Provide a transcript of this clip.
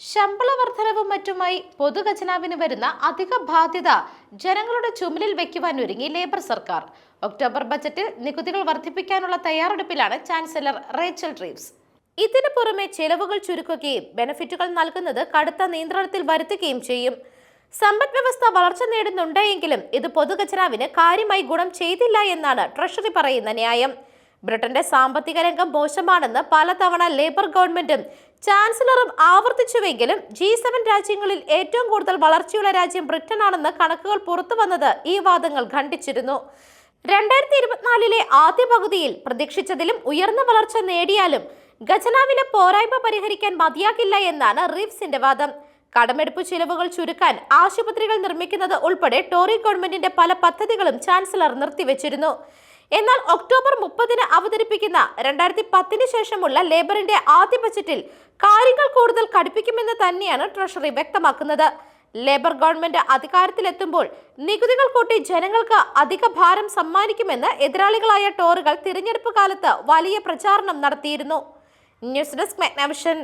ശമ്പള വർധനവും മറ്റുമായി പൊതുഖജനാവിന് വരുന്ന അധിക ബാധ്യത ജനങ്ങളുടെ ചുമലിൽ വെക്കുവാൻ ഒരുങ്ങി ലേബർ സർക്കാർ. ഒക്ടോബർ ബജറ്റിൽ നികുതികൾ വർദ്ധിപ്പിക്കാനുള്ള തയ്യാറെടുപ്പിലാണ് ചാൻസലർ റേച്ചൽ ട്രീവ്സ് ഇതിനു പുറമെ ചെലവുകൾ ചുരുക്കുകയും ബെനിഫിറ്റുകൾ നൽകുന്നത് കടുത്ത നിയന്ത്രണത്തിൽ വരുത്തുകയും ചെയ്യും. സമ്പദ് വ്യവസ്ഥ വളർച്ച നേടുന്നുണ്ടെങ്കിലും ഇത് പൊതുഖജനാവിന് കാര്യമായി ഗുണം ചെയ്തില്ല എന്നാണ് ട്രഷറി പറയുന്ന ന്യായം. ബ്രിട്ടന്റെ സാമ്പത്തിക രംഗം മോശമാണെന്ന് പലതവണ ലേബർ ഗവൺമെന്റും ചാൻസലറും ആവർത്തിച്ചുവെങ്കിലും ജി സെവൻ രാജ്യങ്ങളിൽ ഏറ്റവും കൂടുതൽ വളർച്ചയുള്ള രാജ്യം ബ്രിട്ടനാണെന്ന് കണക്കുകൾ പുറത്തു വന്നത് ഈ വാദങ്ങൾ ഖണ്ഡിച്ചിരുന്നു. രണ്ടായിരത്തി ഇരുപത്തിനാലിലെ ആദ്യ പകുതിയിൽ പ്രതീക്ഷിച്ചതിലും ഉയർന്ന വളർച്ച നേടിയാലും ഖജനാവിലെ പോരായ്മ പരിഹരിക്കാൻ മതിയാകില്ല എന്നാണ് റീഫ്സിന്റെ വാദം. കടമെടുപ്പ് ചിലവുകൾ ചുരുക്കാൻ ആശുപത്രികൾ നിർമ്മിക്കുന്നത് ഉൾപ്പെടെ ടോറി ഗവൺമെന്റിന്റെ പല പദ്ധതികളും ചാൻസലർ നിർത്തിവെച്ചിരുന്നു. എന്നാൽ ഒക്ടോബർ മുപ്പതിന് അവതരിപ്പിക്കുന്ന രണ്ടായിരത്തി പത്തിന് ശേഷമുള്ള ലേബറിന്റെ ആദ്യ ബജറ്റിൽ കാര്യങ്ങൾ കൂടുതൽ കടുപ്പിക്കുമെന്ന് തന്നെയാണ് ട്രഷറി വ്യക്തമാക്കുന്നത്. ലേബർ ഗവൺമെന്റ് അധികാരത്തിലെത്തുമ്പോൾ നികുതികൾ കൂട്ടി ജനങ്ങൾക്ക് അധിക ഭാരം സമ്മാനിക്കുമെന്ന് എതിരാളികളായ ടോറുകൾ തിരഞ്ഞെടുപ്പ് കാലത്ത് വലിയ പ്രചാരണം നടത്തിയിരുന്നു. News desk മെഗ്നാവിഷൻ.